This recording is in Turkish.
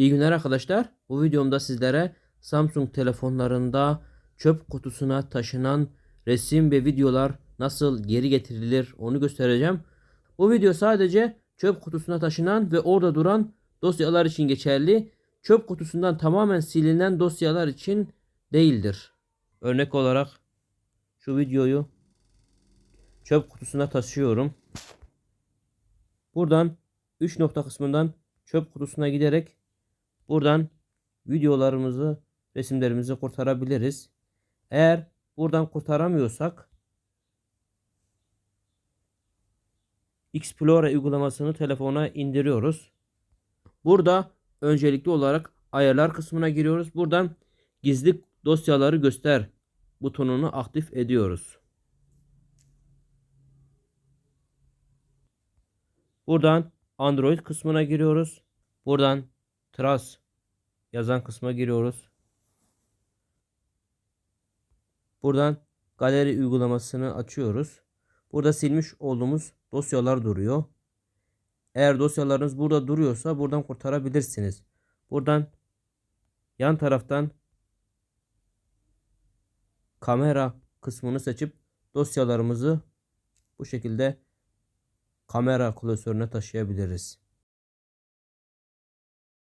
İyi günler arkadaşlar. Bu videomda sizlere Samsung telefonlarında çöp kutusuna taşınan resim ve videolar nasıl geri getirilir onu göstereceğim. Bu video sadece çöp kutusuna taşınan ve orada duran dosyalar için geçerli. Çöp kutusundan tamamen silinen dosyalar için değildir. Örnek olarak şu videoyu çöp kutusuna taşıyorum. Buradan 3 nokta kısmından çöp kutusuna giderek buradan videolarımızı, resimlerimizi kurtarabiliriz. Eğer buradan kurtaramıyorsak Explorer uygulamasını telefona indiriyoruz. Burada öncelikli olarak ayarlar kısmına giriyoruz. Buradan gizli dosyaları göster butonunu aktif ediyoruz. Buradan Android kısmına giriyoruz. Buradan Trust yazan kısma giriyoruz. Buradan galeri uygulamasını açıyoruz. Burada silmiş olduğumuz dosyalar duruyor. Eğer dosyalarınız burada duruyorsa buradan kurtarabilirsiniz. Buradan yan taraftan kamera kısmını seçip dosyalarımızı bu şekilde kamera klasörüne taşıyabiliriz.